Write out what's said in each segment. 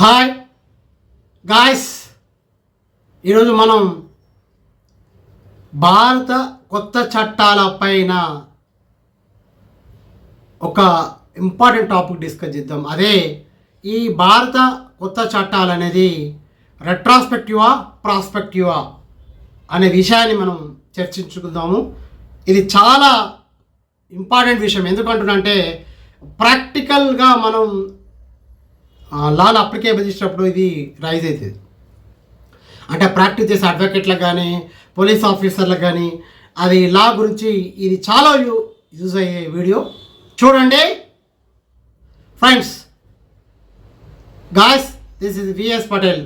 Hi guys. ఈరోజు మనం భారత కొత్త చట్టాల పైన ఒక ఇంపార్టెంట్ టాపిక్ డిస్కస్ చేద్దాం. అదే ఈ భారత కొత్త చట్టాలు అనేది రెట్రాస్పెక్టివా ప్రాస్పెక్టివా అనే విషయాన్ని మనం చర్చించుకుందాము. ఇది చాలా ఇంపార్టెంట్ విషయం. ఎందుకంటున్నంటే ప్రాక్టికల్గా మనం లాల్ అప్లికేబుల్ చేసినప్పుడు ఇది రైజ్ అవుతుంది. అంటే ప్రాక్టీస్ చేసే అడ్వకేట్లకు కానీ పోలీస్ ఆఫీసర్లకు కానీ అది లా గురించి ఇది చాలా యూ యూజ్ అయ్యే వీడియో చూడండి. Friends guys this is V S Patel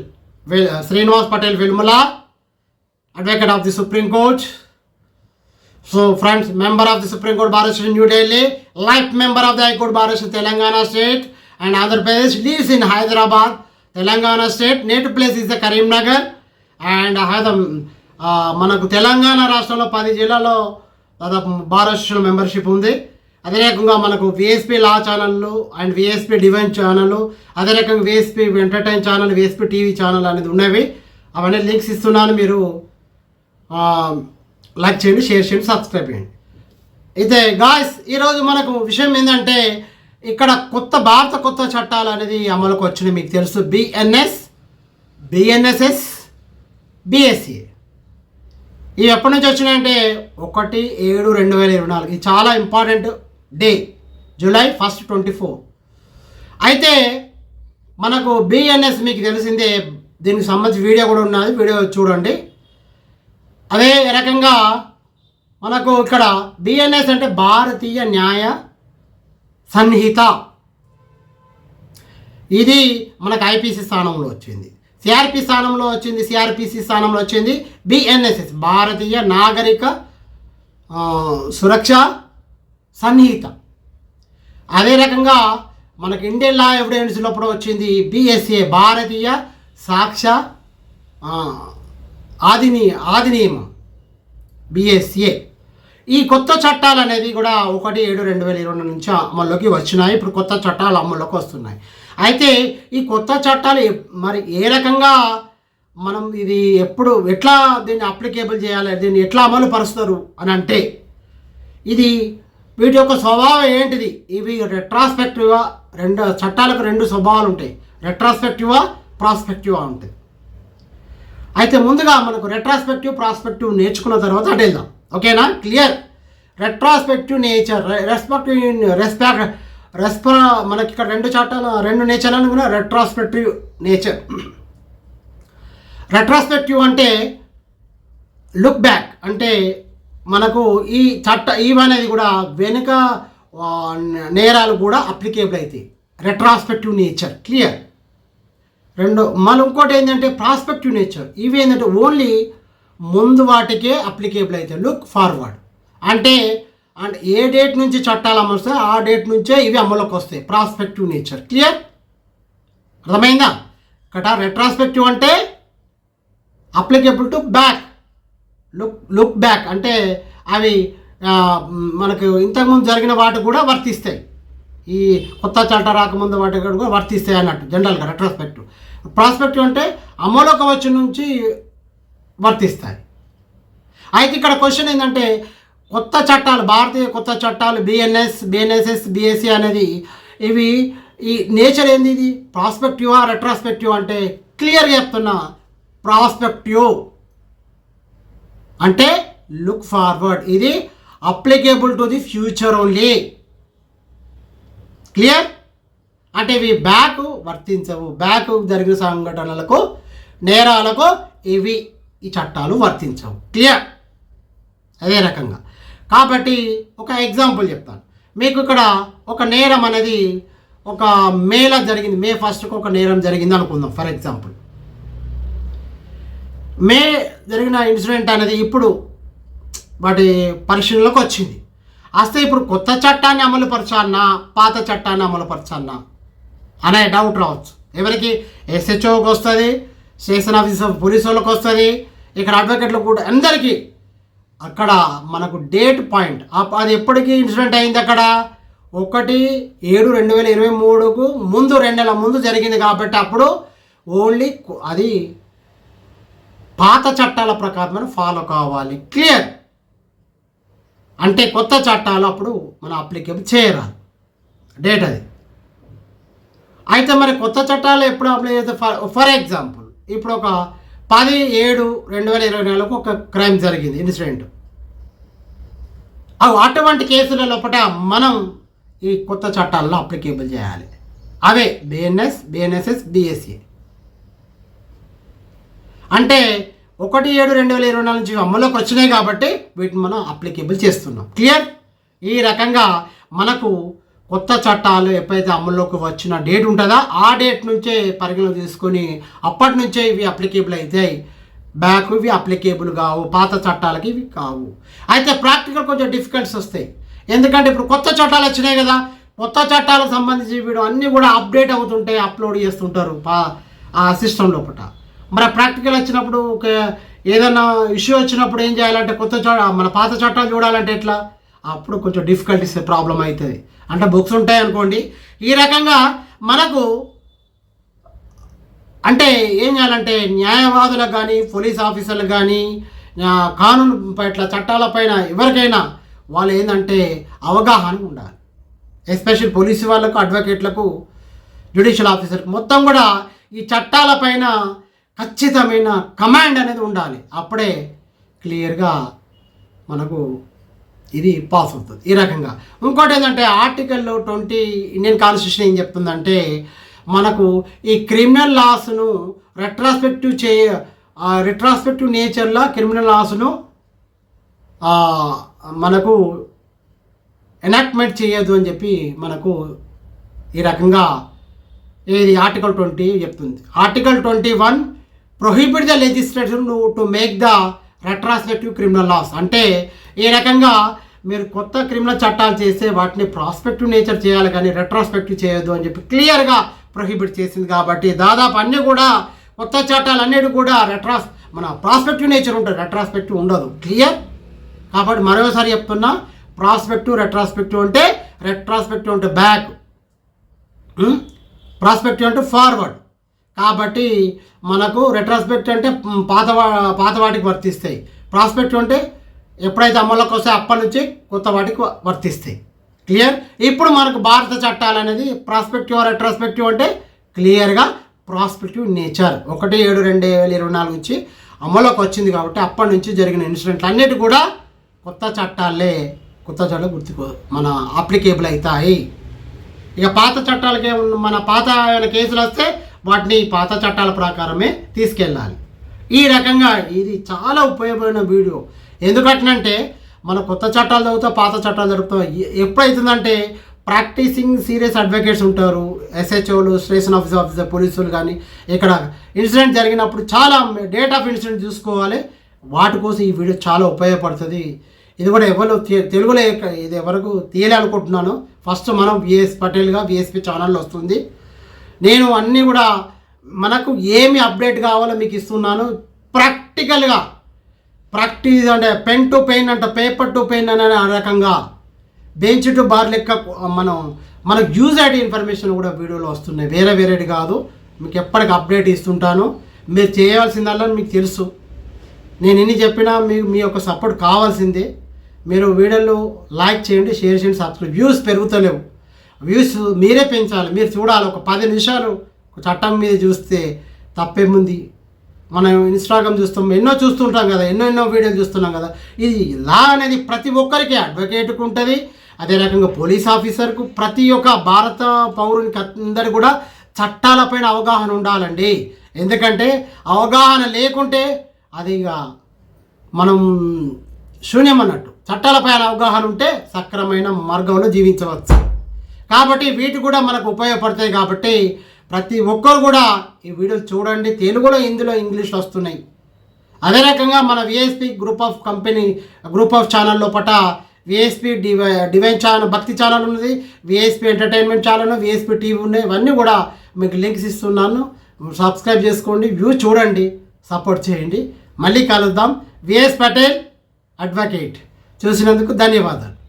Srinivas Patel Velmula advocate of the supreme court so friends member of the supreme court Bharat station new Delhi life member of the high court Bharat Telangana state and Andhra Pradesh lives in Hyderabad Telangana state native place is the Karimnagar and హైద మనకు తెలంగాణ రాష్ట్రంలో పది జిల్లాల్లో దాదాపు bar membership ఉంది. అదే రకంగా మనకు VSP లా ఛానళ్ళు అండ్ విఎస్పి డివైన్ ఛానల్ అదే రకంగా V S P entertain channel V S P TV channel అనేది ఉన్నవి. అవన్నీ లింక్స్ ఇస్తున్నాను మీరు లైక్ చేయండి షేర్ చేయండి సబ్స్క్రైబ్ చేయండి. అయితే గాయస్ ఈరోజు మనకు విషయం ఏంటంటే ఇక్కడ కొత్త భారత కొత్త చట్టాలు అనేది అమలుకు వచ్చినాయి మీకు తెలుసు. బిఎన్ఎస్ బిఎన్ఎస్ఎస్ బిఎస్సి ఇవి ఎప్పటి నుంచి వచ్చినాయంటే ఒకటి ఏడు రెండు వేల ఇరవై నాలుగు. ఇది చాలా important day July first twenty four అయితే మనకు బిఎన్ఎస్ మీకు తెలిసిందే దీనికి సంబంధించి వీడియో కూడా ఉన్నది వీడియో చూడండి. అదే రకంగా మనకు ఇక్కడ బిఎన్ఎస్ అంటే భారతీయ న్యాయ సన్నిహిత. ఇది మనకు ఐపీసీ స్థానంలో వచ్చింది. సిఆర్పి స్థానంలో వచ్చింది సిఆర్పిసి స్థానంలో వచ్చింది బిఎన్ఎస్ఎస్ భారతీయ నాగరిక సురక్ష సన్నిహిత. అదే రకంగా మనకి ఇండియన్ లా ఎవిడెన్స్లో లోపల వచ్చింది బిఎస్ఏ భారతీయ సాక్ష్య ఆదిని ఆదినియమం బిఎస్ఏ ఈ కొత్త చట్టాలు అనేది కూడా ఒకటి ఏడు రెండు వేల ఇరవై నుంచి అమల్లోకి వచ్చినాయి. ఇప్పుడు కొత్త చట్టాలు అమల్లోకి వస్తున్నాయి. అయితే ఈ కొత్త చట్టాలు మరి ఏ రకంగా మనం ఇది ఎప్పుడు ఎట్లా దీన్ని అప్లికేబుల్ చేయాలి దీన్ని ఎట్లా అమలు పరుస్తారు అని అంటే ఇది వీటి యొక్క స్వభావం ఏంటిది? ఇవి రెట్రాస్పెక్టివ్గా రెండు చట్టాలకు రెండు స్వభావాలు ఉంటాయి. రెట్రాస్పెక్టివా ప్రాస్పెక్టివా ఉంటాయి. అయితే ముందుగా మనకు రెట్రాస్పెక్టివ్ ప్రాస్పెక్టివ్ నేర్చుకున్న తర్వాత అటు వెళ్దాం. ఓకేనా? Clear? Retrospective nature respective respect రెస్ప మనకి ఇక్కడ రెండు చట్టాలు రెండు నేచర్లను కూడా రెట్రాస్పెక్టివ్ నేచర్ రెట్రాస్పెక్టివ్ అంటే లుక్ బ్యాక్ అంటే మనకు ఈ చట్ట ఇవి అనేది కూడా వెనుక నేరాలు కూడా అప్లికేబుల్ అవుతాయి రెట్రాస్పెక్టివ్ నేచర్ క్లియర్ రెండు మళ్ళీ ఇంకోటి ఏంటంటే ప్రాస్పెక్టివ్ నేచర్ ఇవి ఏంటంటే ఓన్లీ ముందు వాటికే అప్లికేబుల్ అయితే లుక్ ఫార్వర్డ్ అంటే అండ్ ఏ డేట్ నుంచి చట్టాలు అమలు ఆ డేట్ నుంచే ఇవి అమలుకి వస్తాయి. ప్రాస్పెక్టివ్ నేచర్ క్లియర్ అర్థమైందా? ఇక్కడ రెట్రాస్పెక్టివ్ అంటే applicable to back look look back అంటే అవి మనకు ఇంతకుముందు జరిగిన వాటి కూడా వర్తిస్తాయి. ఈ కొత్త చట్ట రాకముందు వాటి కూడా వర్తిస్తాయి అన్నట్టు జనరల్గా రెట్రాస్పెక్టివ్ ప్రాస్పెక్టివ్ అంటే అమలుకి వచ్చి నుంచి వర్తిస్తాయి. అయితే ఇక్కడ క్వశ్చన్ ఏంటంటే కొత్త చట్టాలు భారతీయ కొత్త చట్టాలు బిఎన్ఎస్ బిఎన్ఎస్ఎస్ బిఎస్సి అనేది ఇవి ఈ నేచర్ ఏంది ఇది? ప్రాస్పెక్టివా రెట్రాస్పెక్టివ్ అంటే క్లియర్గా చెప్తున్నా ప్రాస్పెక్టివ్. అంటే లుక్ ఫార్వర్డ్. ఇది applicable to the future only. Clear? అంటే ఇవి బ్యాక్ వర్తించవు. బ్యాక్ జరిగిన సంఘటనలకు నేరాలకు ఇవి ఈ చట్టాలు వర్తించవు. క్లియర్ అదే రకంగా. కాబట్టి ఒక ఎగ్జాంపుల్ చెప్తాను. మీకు ఇక్కడ ఒక నేరం అనేది ఒక మేలా జరిగింది. మే ఫస్ట్కి ఒక నేరం జరిగింది అనుకుందాం ఫర్ ఎగ్జాంపుల్ మే జరిగిన ఇన్సిడెంట్ అనేది ఇప్పుడు వాటి పరిశీలనలోకి వచ్చింది. వస్తే ఇప్పుడు కొత్త చట్టాన్ని అమలుపరచాలన్నా పాత చట్టాన్ని అమలుపరచాలన్నా అనే డౌట్ రావచ్చు. ఎవరికి? ఎస్హెచ్ఓకి వస్తుంది స్టేషన్ ఆఫీస్ ఆఫ్ పోలీసు వాళ్ళకి వస్తుంది ఇక్కడ అడ్వకేట్లు కూడా అందరికీ అక్కడ మనకు డేట్ పాయింట్ అది ఎప్పటికీ ఇన్సిడెంట్ అయింది అక్కడ? ఒకటి ఏడు రెండు వేల ఇరవై మూడుకు ముందు రెండు నెలల ముందు జరిగింది కాబట్టి అప్పుడు ఓన్లీ అది పాత చట్టాల ప్రకారమే ఫాలో కావాలి. క్లియర్ అంటే కొత్త చట్టాలు అప్పుడు మనం అప్లికేబుల్ చేయరాదు. డేట్ అది. అయితే మరి కొత్త చట్టాలు ఎప్పుడు అప్లై చేస్తే ఫర్ ఫర్ ఎగ్జాంపుల్ ఇప్పుడు ఒక పది ఏడు రెండు వేల ఇరవై నాలుగు ఒక క్రైమ్ జరిగింది ఇన్సిడెంట్. అవి అటువంటి కేసుల లోపల మనం ఈ కొత్త చట్టాల్లో అప్లికేబుల్ చేయాలి. అవే బిఎన్ఎస్ బిఎన్ఎస్ఎస్ బిఎస్సి అంటే ఒకటి ఏడు రెండు వేల ఇరవై నాలుగు నుంచి అమల్లోకి వచ్చినాయి కాబట్టి వీటిని మనం అప్లికేబుల్ చేస్తున్నాం. క్లియర్? ఈ రకంగా మనకు కొత్త చట్టాలు ఎప్పుడైతే అమల్లోకి వచ్చిన డేట్ ఉంటుందో ఆ డేట్ నుంచే పరిగణన తీసుకొని అప్పటి నుంచే ఇవి అప్లికేబుల్ అవుతాయి. బ్యాక్ ఇవి అప్లికేబుల్ కావు పాత చట్టాలకి ఇవి కావు. అయితే ప్రాక్టికల్ కొంచెం డిఫికల్ట్స్ వస్తాయి. ఎందుకంటే ఇప్పుడు కొత్త చట్టాలు వచ్చినాయి కదా కొత్త చట్టాలకు సంబంధించి వీడు అన్నీ కూడా అప్డేట్ అవుతుంటాయి అప్లోడ్ చేస్తుంటారు పా ఆ సిస్టమ్ లోపల మరి ప్రాక్టికల్ వచ్చినప్పుడు ఒక ఏదైనా ఇష్యూ వచ్చినప్పుడు ఏం చేయాలంటే కొత్త చట్ట మన పాత చట్టాలు చూడాలంటే ఎట్లా? అప్పుడు కొంచెం డిఫికల్టీస్ ప్రాబ్లం అవుతుంది. అంటే బుక్స్ ఉంటాయి అనుకోండి ఈ రకంగా మనకు అంటే ఏం చేయాలంటే న్యాయవాదులకు కానీ పోలీస్ ఆఫీసర్లకు కానీ ఆ, కానూను పట్ల చట్టాలపైన ఎవరికైనా వాళ్ళు ఏంటంటే అవగాహన ఉండాలి. ఎస్పెషల్ పోలీసు వాళ్ళకు అడ్వకేట్లకు జ్యుడిషియల్ ఆఫీసర్కి మొత్తం కూడా ఈ చట్టాలపైన ఖచ్చితమైన కమాండ్ అనేది ఉండాలి. అప్పుడే క్లియర్గా మనకు ఇది పాస్ అవుతుంది. ఈ రకంగా. ఇంకోటి ఏంటంటే ఆర్టికల్ ట్వంటీ ఇండియన్ కాన్స్టిట్యూషన్ ఏం చెప్తుందంటే మనకు ఈ క్రిమినల్ లాస్ను రెట్రాస్పెక్టివ్ చేయ రిట్రాస్పెక్టివ్ నేచర్లో క్రిమినల్ లాస్ను మనకు ఎనాక్ట్మెంట్ చేయొద్దు అని చెప్పి మనకు ఈ రకంగా ఏది ఆర్టికల్ ట్వంటీ చెప్తుంది. Article twenty one prohibit the legislation to make the retrospective criminal laws అంటే ఈ రకంగా మీరు కొత్త క్రిమినల్ చట్టాలు చేస్తే వాటిని ప్రాస్పెక్టివ్ నేచర్ చేయాలి కానీ రెట్రాస్పెక్టివ్ చేయొద్దు అని చెప్పి క్లియర్గా ప్రొహిబిట్ చేసింది కాబట్టి దాదాపు అన్నీ కూడా కొత్త చట్టాలు అన్నిటి కూడా రెట్రాస్ మన ప్రాస్పెక్టివ్ నేచర్ ఉంటుంది రెట్రాస్పెక్టివ్ ఉండదు. క్లియర్ కాబట్టి మరోసారి చెప్తున్నా ప్రాస్పెక్టివ్ రెట్రాస్పెక్టివ్ hmm? అంటే రెట్రాస్పెక్టివ్ అంటే బ్యాక్ ప్రాస్పెక్టివ్ అంటే ఫార్వర్డ్ కాబట్టి మనకు రెట్రాస్పెక్ట్ అంటే పాత పాత వాటికి వర్తిస్తాయి. ప్రాస్పెక్టివ్ అంటే ఎప్పుడైతే అమల్లోకి వస్తే అప్పటి నుంచి కొత్త వాటికి వర్తిస్తాయి. క్లియర్ ఇప్పుడు మనకు భారత చట్టాలు అనేది ప్రాస్పెక్టివ్ రెట్రాస్పెక్టివ్ అంటే క్లియర్గా ప్రాస్పెక్టివ్ నేచర్ ఒకటి ఏడు రెండు వేల ఇరవై నాలుగు నుంచి అమల్లోకి వచ్చింది కాబట్టి అప్పటి నుంచి జరిగిన ఇన్సిడెంట్లు అన్నిటి కూడా కొత్త చట్టాలే. కొత్త చట్టాలు గుర్తుకు మన అప్లికేబుల్ అవుతాయి. ఇక పాత చట్టాలకే మన పాత ఏమైనా కేసులు వస్తే వాటిని పాత చట్టాల ప్రకారమే తీసుకెళ్ళాలి. ఈ రకంగా ఇది చాలా ఉపయోగపడిన వీడియో. ఎందుకంటే మన కొత్త చట్టాలు చదువుతా పాత చట్టాలు జరుగుతాయి ఎప్పుడైతుందంటే ప్రాక్టీసింగ్ సీరియస్ అడ్వకేట్స్ ఉంటారు. ఎస్హెచ్ఓలు స్టేషన్ ఆఫీస్ ఆఫీసర్ పోలీసులు కానీ ఇక్కడ ఇన్సిడెంట్ జరిగినప్పుడు చాలా డేట్ ఆఫ్ ఇన్సిడెంట్ చూసుకోవాలి. వాటి కోసం ఈ వీడియో చాలా ఉపయోగపడుతుంది. ఇది కూడా ఎవరు తెలుగులో ఇది ఎవరికి తీయాలనుకుంటున్నాను ఫస్ట్ మనం విఎస్ పటేల్గా విఎస్పి ఛానల్లో వస్తుంది. నేను అన్నీ కూడా మనకు ఏమి అప్డేట్ కావాలో మీకు ఇస్తున్నాను. ప్రాక్టికల్గా ప్రాక్టీస్ అంటే పెన్ టు పెయిన్ అంటే పేపర్ టు పెయిన్ అనే ఆ రకంగా బెంచ్ టు బార్ లెక్క మనం మనకు యూజ్ అయ్యే ఇన్ఫర్మేషన్ కూడా వీడియోలో వస్తున్నాయి. వేరే వేరేది కాదు. మీకు ఎప్పటికి అప్డేట్ ఇస్తుంటాను. మీరు చేయాల్సిందల్లా మీకు తెలుసు. నేను ఎన్ని చెప్పినా మీ మీ యొక్క సపోర్ట్ కావాల్సిందే. మీరు వీడియోలు లైక్ చేయండి షేర్ చేయండి సబ్స్క్రైబ్. వ్యూస్ పెరుగుతలేవు. వ్యూస్ మీరే పెంచాలి. మీరు చూడాలి. ఒక పది నిమిషాలు చట్టం మీద చూస్తే తప్పేముంది? మనం ఇన్స్టాగ్రామ్ చూస్తాం ఎన్నో చూస్తుంటాం కదా ఎన్నో ఎన్నో వీడియోలు చూస్తున్నాం కదా. ఇది లా అనేది ప్రతి ఒక్కరికి అడ్వకేట్కి ఉంటుంది. అదే రకంగా పోలీస్ ఆఫీసర్కు ప్రతి ఒక్క భారత పౌరునికి అందరు కూడా చట్టాలపైన అవగాహన ఉండాలండి. ఎందుకంటే అవగాహన లేకుంటే అది ఇక మనం శూన్యం అన్నట్టు. చట్టాలపైన అవగాహన ఉంటే సక్రమైన మార్గంలో జీవించవచ్చు. కాబట్టి వీటి కూడా మనకు ఉపయోగపడతాయి కాబట్టి ప్రతి ఒక్కరు కూడా ఈ వీడియోలు చూడండి. తెలుగులో హిందీలో ఇంగ్లీష్ వస్తున్నాయి. అదే రకంగా మన VSP group of company group of ఛానల్లో పట విఎస్పి డివై డివైన్ ఛానల్ భక్తి ఛానల్ ఉన్నది. VSP entertainment channel VSP TV ఉన్నాయి. ఇవన్నీ కూడా మీకు లింక్స్ ఇస్తున్నాను. సబ్స్క్రైబ్ చేసుకోండి. వ్యూ చూడండి. సపోర్ట్ చేయండి. మళ్ళీ కలుద్దాం. విఎస్ పటేల్ అడ్వకేట్ చూసినందుకు ధన్యవాదాలు.